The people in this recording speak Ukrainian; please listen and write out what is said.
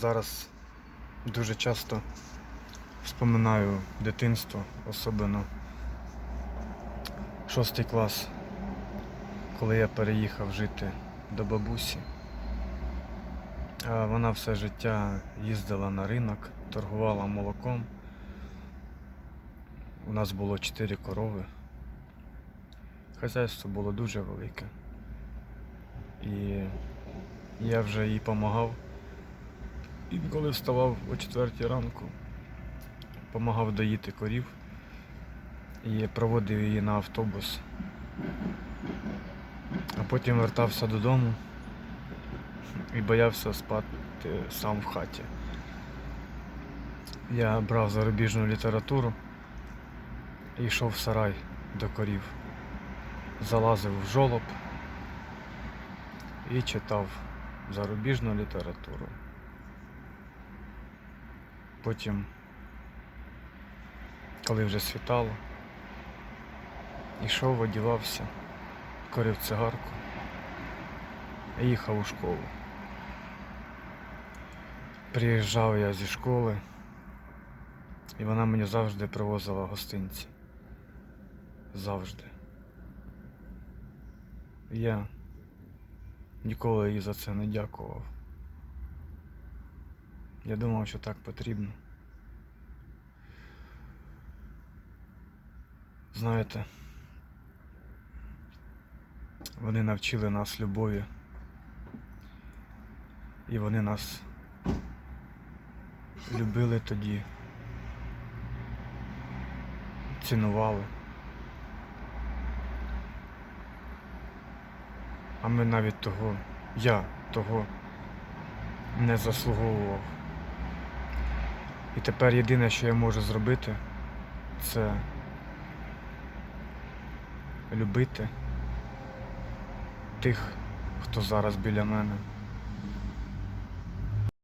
Зараз дуже часто вспоминаю дитинство, особливо шостий клас, коли я переїхав жити до бабусі. Вона все життя їздила на ринок, торгувала молоком. У нас було чотири корови. Хазяйство було дуже велике. І я вже їй допомагав. Інколи вставав о четвертій ранку, допомагав доїти корів і проводив її на автобус. А потім вертався додому і боявся спати сам в хаті. Я брав зарубіжну літературу і йшов в сарай до корів. Залазив в жолоб і читав зарубіжну літературу. Потім, коли вже світало, йшов, одівався, корив цигарку і їхав у школу. Приїжджав я зі школи, і вона мені завжди привозила гостинці. Завжди. Я ніколи їй за це не дякував. Я думав, що так потрібно. Знаєте, вони навчили нас любові. І вони нас любили тоді, цінували. А ми навіть того, я того не заслуговував. І тепер єдине, що я можу зробити, це любити тих, хто зараз біля мене.